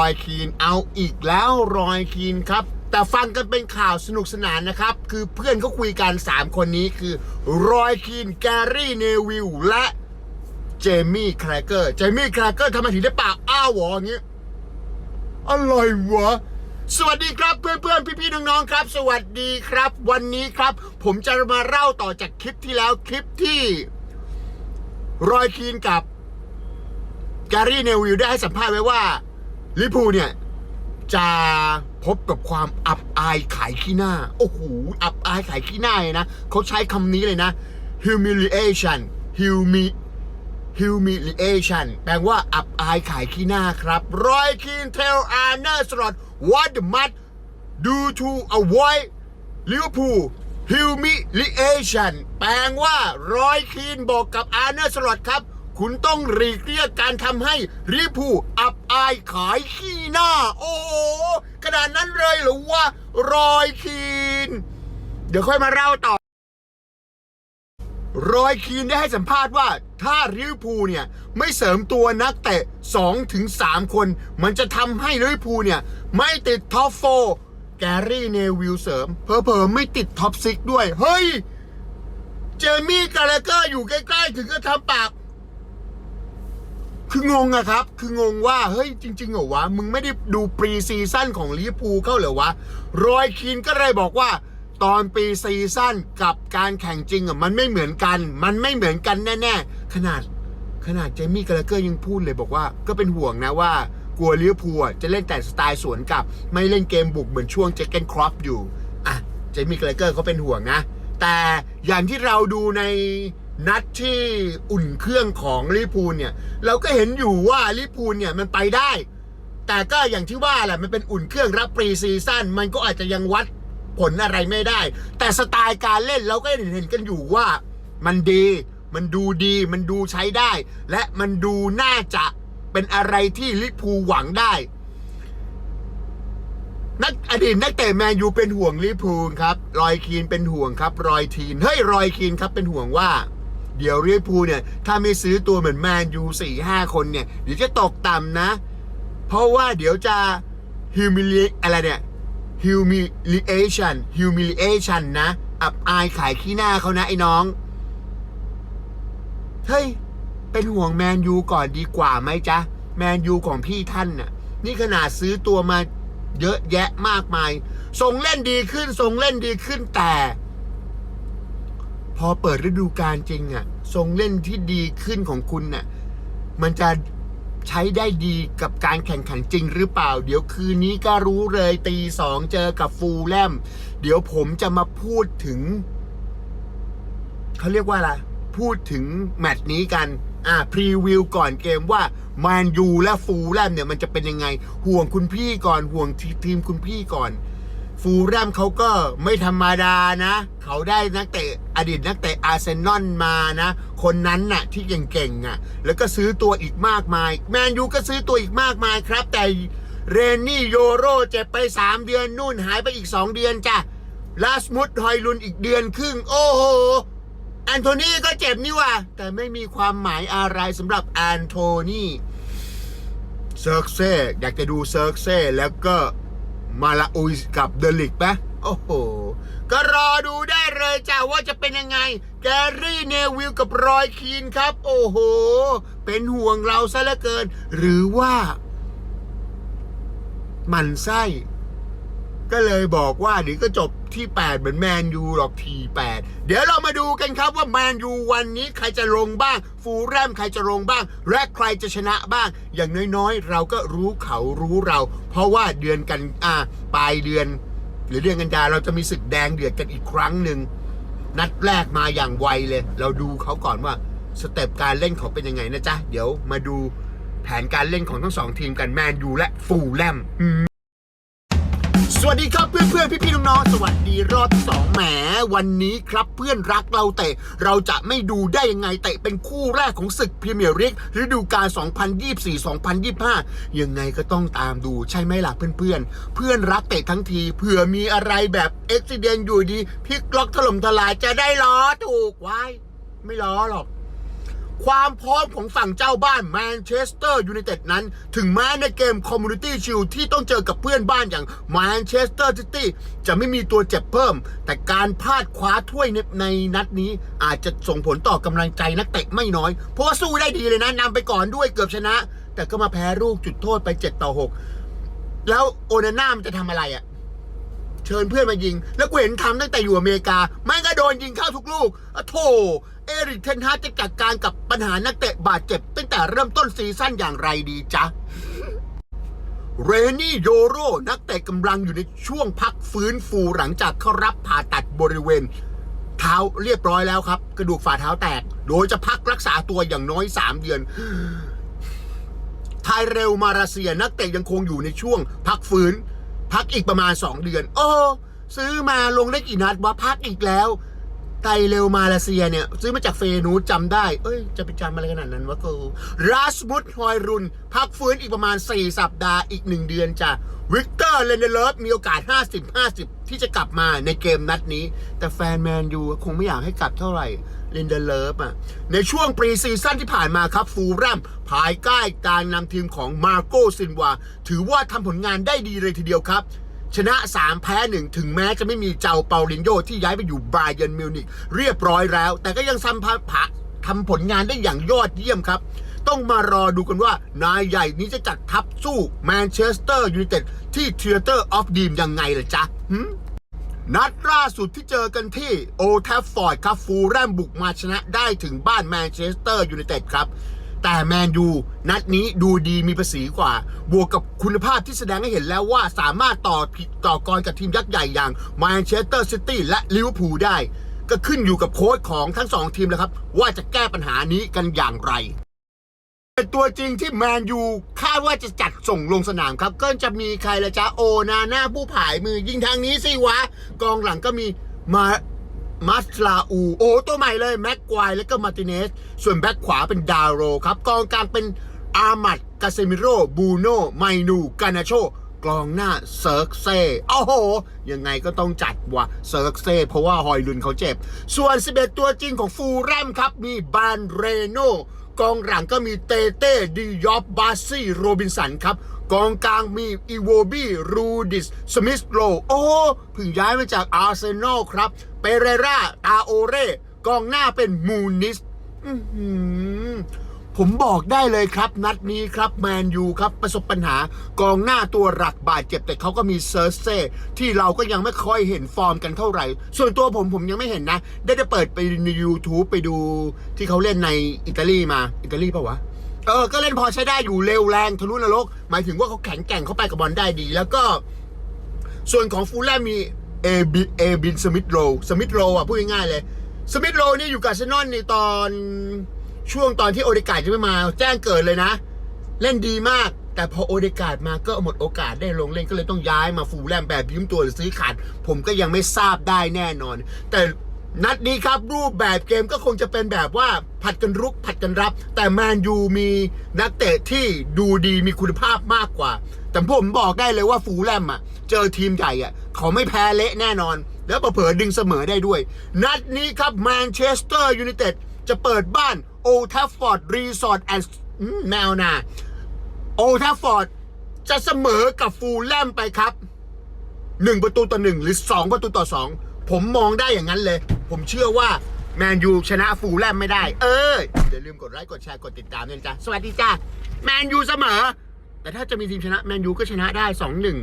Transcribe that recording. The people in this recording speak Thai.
อยคีนเอาอีกแล้วรอยคีนครับ แต่ฟังกันเป็นข่าวสนุกสนานนะครับ คือเพื่อนเขาคุยกัน 3 คนนี้คือ รอยคีนแกรี่เนวิลและเจมี่แครเกอร์เจมี่แครเกอร์ทำไมถึงได้ปากอ้าวหวอย่างเงี้ยอะไรวะสวัสดีครับเพื่อนๆพี่ๆน้องๆครับ สวัสดีครับ วันนี้ครับ ผมจะมาเล่าต่อจากคลิปที่แล้วคลิปที่ รอยคีนกับแกรี่เนวิลได้ให้สัมภาษณ์ไว้ว่า ลิพูเนี่ย จะพบกับความอับอายขายขี้หน้า โอ้โห อับอายขายขี้หน้าเลยนะเขาใช้คำนี้เลยนะ humiliation humi humiliation แปลว่าอับอายขายขี้หน้าครับรอยคีนเทลอาร์เนอร์สลอต what must do to avoid Liverpool humiliation แปลว่ารอยคีนบอกกับอาร์เนอร์สลอตครับ คุณต้องหลีกเลี่ยงการทำให้ลิพูอับอายขายขี้หน้า โอ้ขนาดนั้นเลยหรือว่ารอยคีน เดี๋ยวค่อยมาเล่าต่อ รอยคีนได้ให้สัมภาษณ์ว่า ถ้าลิพูเนี่ย ไม่เสริมตัวนักเตะ2ถึง3คน มันจะทำให้ลิพูเนี่ย ไม่ติดท็อปโฟแกรี่เนวิลเสริม เพอเพอไม่ติดท็อปซิกด้วย เฮ้ย เจมี่กาลเกอร์อยู่ใกล้ ๆ ถึงก็ทำปาก คืองงอะครับ คืองงว่า เฮ้ยจริงๆเหรอวะ มึงไม่ได้ดูปรีซีซั่นของลิเวอร์พูลเข้าเหรอวะรอยคีนก็เลยบอกว่า ตอนปีซีซั่นกับการแข่งจริงอะมันไม่เหมือนกัน มันไม่เหมือนกันแน่ๆ ขนาดขนาดเจมี่กาลาเกอร์ยังพูดเลยบอกว่าก็เป็นห่วงนะว่ากลัวลิเวอร์พูลจะเล่นแต่สไตล์สวนกลับ ไม่เล่นเกมบุกเหมือนช่วงเจคเกนครอปอยู่อะเจมี่กาลาเกอร์เขาเป็นห่วงนะ แต่อย่างที่เราดูใน นัดที่อุ่นเครื่องของลิพูลเนี่ย เราก็เห็นอยู่ว่าลิพูลเนี่ยมันไปได้ แต่ก็อย่างที่ว่าแหละมันเป็นอุ่นเครื่องรับปรีซีซั่นมันก็อาจจะยังวัดผลอะไรไม่ได้ แต่สไตล์การเล่นเราก็เห็นเห็นกันอยู่ว่ามันดี มันดูดี มันดูใช้ได้ และมันดูน่าจะเป็นอะไรที่ลิพูหวังได้ นักอดีตนักเตะแมนยูเป็นห่วงลิพูครับ รอยคีนเป็นห่วงครับ รอยทีน เฮ้ย รอยคีนครับเป็นห่วงว่า เดี๋ยวลิเวอร์พูลเนี่ย ถ้าไม่ซื้อตัวเหมือนแมนยูสี่ห้าคนเนี่ย เดี๋ยวจะตกต่ำนะ เพราะว่าเดี๋ยวจะ humiliate อะไรเนี่ย humiliation humiliation นะ อับอายขายขี้หน้าเขานะไอ้น้อง เฮ้ย เป็นห่วงแมนยูก่อนดีกว่าไหมจ๊ะ แมนยูของพี่ท่านน่ะ นี่ขนาดซื้อตัวมาเยอะแยะมากมายทรงเล่นดีขึ้นทรงเล่นดีขึ้นแต่ พอเปิดฤดูกาลจริงอะ่ะ ทรงเล่นที่ดีขึ้นของคุณน่ะ มันจะใช้ได้ดีกับการแข่งขันจริงหรือเปล่า เดี๋ยวคืนนี้ก็รู้เลยตีสองเจอกับฟูลแลม เดี๋ยวผมจะมาพูดถึง เขาเรียกว่าอะไร พูดถึงแมตช์นี้กัน อ่าพรีวิวก่อนเกมว่าแมนยูและฟูลแลมเนี่ยมันจะเป็นยังไง ห่วงคุณพี่ก่อนห่วงทีทีมคุณพี่ก่อน ฟูลแลมเขาก็ไม่ธรรมดานะ เขาได้นักเตะอดีตนักเตะอาร์เซนอลมานะ คนนั้นน่ะที่เก่งๆอะ แล้วก็ซื้อตัวอีกมากมาย แมนยูก็ซื้อตัวอีกมากมายครับ แต่เรนนี่โยโรเจ็บไป 3 เดือนนู่นหายไปอีก 2 เดือนจ้ะลาสมุดฮอยลุนอีกเดือนครึ่ง โอ้โหแอนโทนีก็เจ็บนี่ว่ะแต่ไม่มีความหมายอะไรสำหรับแอนโทนีเซิร์กเซ่อยากจะดูเซิร์กเซ่แล้วก็ มาลาอุยกับเดลิกปะโอ้โห ก็รอดูได้เลยจ้าว่าจะเป็นยังไง แกรี่เนวิลกับรอยคีนครับ โอ้โห เป็นห่วงเราซะเหลือเกิน หรือว่า มันไส้ ก็เลยบอกว่าเดี๋ยวก็จบที่ 8 เหมือนแมนยูหรอกที8เดี๋ยวเรามาดูกันครับว่าแมนยูวันนี้ใครจะลงบ้าง ฟูลแรมใครจะลงบ้าง และใครจะชนะบ้าง อย่างน้อยๆ เราก็รู้เขารู้เรา เพราะว่าเดือนกันอ่าปลายเดือน หรือเดือนกันยาเราจะมีศึกแดงเดือดกันอีกครั้งหนึ่งนัดแรกมาอย่างไวเลย เราดูเขาก่อนว่าสเต็ปการเล่นเขาเป็นยังไงนะจ๊ะเดี๋ยวมาดูแผนการเล่นของทั้งสองทีมกันแมนยูและฟูลแลม สวัสดีครับเพื่อนเพื่อนพี่พี่ๆน้องๆสวัสดีรอบสองแหมวันนี้ครับเพื่อนรักเราเตะ เราจะไม่ดูได้ยังไงเตะเป็นคู่แรกของศึกพรีเมียร์ลีกฤดูกาล 2024-2025 ยังไงก็ต้องตามดูใช่ไหมล่ะเพื่อนเพื่อนเพื่อนรักเตะทั้งทีเผื่อมีอะไรแบบเอ็กซิเดนอยู่ดีพลิกล็อกถล่มทลายจะได้ล้อถูกไว้ ไม่ล้อหรอก ความพร้อมของฝั่งเจ้าบ้านแมนเชสเตอร์ยูไนเต็ดนั้น ถึงแม้ในเกมคอมมูนิตี้ชิลที่ต้องเจอกับเพื่อนบ้านอย่างแมนเชสเตอร์ซิตี้จะไม่มีตัวเจ็บเพิ่ม แต่การพลาดคว้าถ้วยในในนัดนี้อาจจะส่งผลต่อกำลังใจนักเตะไม่น้อย เพราะว่าสู้ได้ดีเลยนะนำไปก่อนด้วยเกือบชนะ แต่ก็มาแพ้ลูกจุดโทษไป7ต่อ6แล้วโอนาน่ามันจะทำอะไรอะ่ะเชิญเพื่อนมายิง แล้วกูเห็นทำตั้งแต่อยู่อเมริกาแม่งก็โดนยิงเข้าทุกลูกอะโถ เอริกเทนฮาจะจัดการกับปัญหานักเตะบาดเจ็บตั้งแต่เริ่มต้นซีซั่นอย่างไรดีจ๊ะ เรนี่โยโรนักเตะกำลังอยู่ในช่วงพักฟื้นฟูหลังจากเข้ารับผ่าตัดบริเวณ เท้าเรียบร้อยแล้วครับ กระดูกฝ่าเท้าแตก โดยจะพักรักษาตัวอย่างน้อย 3 เดือนไทยเร็วมาเลเซียนักเตะยังคงอยู่ในช่วง พักฟื้น พักอีกประมาณ 2 เดือน โอ้ ซื้อมาลงได้กี่นัดวะพักอีกแล้ว ไตเร็วมาเลเซียเนี่ย ซื้อมาจากเฟนูสจำได้ เอ้ย จะไปจำอะไรขนาดนั้นวะกูราสมุดฮอยรุน พักฟื้นอีกประมาณ 4 สัปดาห์อีก 1 เดือนจ้ะวิกเตอร์เลนเดเลฟมีโอกาส 50-50 ที่จะกลับมาในเกมนัดนี้ แต่แฟนแมนยูคงไม่อยากให้กลับเท่าไหร่เลนเดเลฟอะ ในช่วงปรีซีซั่นที่ผ่านมาครับฟูลแรมภายใกล้การนำทีมของมาโกซินวา ถือว่าทำผลงานได้ดีเลยทีเดียวครับ ชนะ 3 แพ้ 1 ถึงแม้จะไม่มีเจ้าเปาลินโยที่ย้ายไปอยู่ไบาเยิร์นมิวนิกเรียบร้อยแล้ว แต่ก็ยังทำผะทำผลงานได้อย่างยอดเยี่ยมครับ ต้องมารอดูกันว่านายใหญ่นี้จะจัดทัพสู้แมนเชสเตอร์ยูไนเต็ดที่เทเตอร์ออฟดีมยังไงล่ะจ๊ะนัดล่าสุดที่เจอกันที่โอแทฟฟอร์ดครับฟูแรมบุกมาชนะได้ถึงบ้านแมนเชสเตอร์ยูไนเต็ดครับ แต่แมนยูนัดนี้ดูดีมีภาษีกว่า บวกกับคุณภาพที่แสดงให้เห็นแล้วว่าสามารถต่อต่อกรกับทีมยักษ์ใหญ่อย่างแมนเชสเตอร์ซิตี้และลิเวอร์พูลได้ ก็ขึ้นอยู่กับโค้ชของทั้งสองทีมแล้วครับ ว่าจะแก้ปัญหานี้กันอย่างไรเป็นตัวจริงที่แมนยูคาดว่าจะจัดส่งลงสนามครับ ก็จะมีใครละจ๊ะโอนาหน้าผู้ผายมือยิงทางนี้สิวะ กองหลังก็มีมา มัสลาอู โอ้ตัวใหม่เลย แม็กควายและก็มาติเนส ส่วนแบ็คขวาเป็นดาโรครับ กองกลางเป็นอามัดกาเซมิโรบูโนไมนูกานาโชกองหน้าเซิร์กเซ่โอ้โห ยังไงก็ต้องจัดว่ะเซิร์กเซ่เพราะว่าฮอยลุนเขาเจ็บ ส่วน 11 ตัวจริงของฟูลแรมครับ มีบานเรโน กองหลังก็มีเตเต้ดิยอบบาซี่โรบินสันครับกองกลางมีอีโวบี้รูดิสสมิธโรโอ้เพิ่งย้ายมาจากอาร์เซนอลครับเปเรราตาโอเร่กองหน้าเป็นมูนิส ผมบอกได้เลยครับ นัดนี้ครับแมนยูครับประสบปัญหากองหน้าตัวหลักบาดเจ็บ แต่เขาก็มีเซอร์เซ่ที่เราก็ยังไม่ค่อยเห็นฟอร์มกันเท่าไหร่ ส่วนตัวผมผมยังไม่เห็นนะ ได้จะเปิดไปใน YouTube ไปดูที่เขาเล่นในอิตาลีมา อิตาลีปะวะ เออ ก็เล่นพอใช้ได้อยู่เร็วแรงทะลุนรก หมายถึงว่าเขาแข็งแกร่งเข้าไปกับบอลได้ดี แล้วก็ ส่วนของฟูลแลมมีเอบิเอบินสมิธโรสมิธโรอะพูดง่ายๆเลยสมิธโรนี่อยู่กับเซนอลในตอน ช่วงตอนที่โอเดกาดจะไม่มา แจ้งเกิดเลยนะ เล่นดีมาก แต่พอโอเดกาดมาก็หมดโอกาสได้ลงเล่นก็เลยต้องย้ายมาฟูแลมแบบยืมตัวหรือซื้อขาด ผมก็ยังไม่ทราบได้แน่นอน แต่นัดนี้ครับ รูปแบบเกมก็คงจะเป็นแบบว่าผัดกันรุกผัดกันรับ แต่แมนยูมีนักเตะที่ดูดีมีคุณภาพมากกว่า แต่ผมบอกได้เลยว่าฟูแลมอะ เจอทีมใหญ่อะ เขาไม่แพ้เละแน่นอน แล้วเผลอดึงเสมอได้ด้วย นัดนี้ครับแมนเชสเตอร์ยูไนเต็ดจะเปิดบ้าน โอทัฟฟอร์ดรีสอร์ทแอนด์แมวนาโอทัฟฟอร์ดจะเสมอกับฟูลแลมไปครับหนึ่งประตูต่อหนึ่งหรือสองประตูต่อสองผมมองได้อย่างนั้นเลย ผมเชื่อว่าแมนยูชนะฟูลแลมไม่ได้ เอออย่าลืมกดไลค์กดแชร์กดติดตามด้วยจ้ะสวัสดีจ้าแมนยูเสมอ แต่ถ้าจะมีทีมชนะแมนยูก็ชนะได้สองหนึ่ง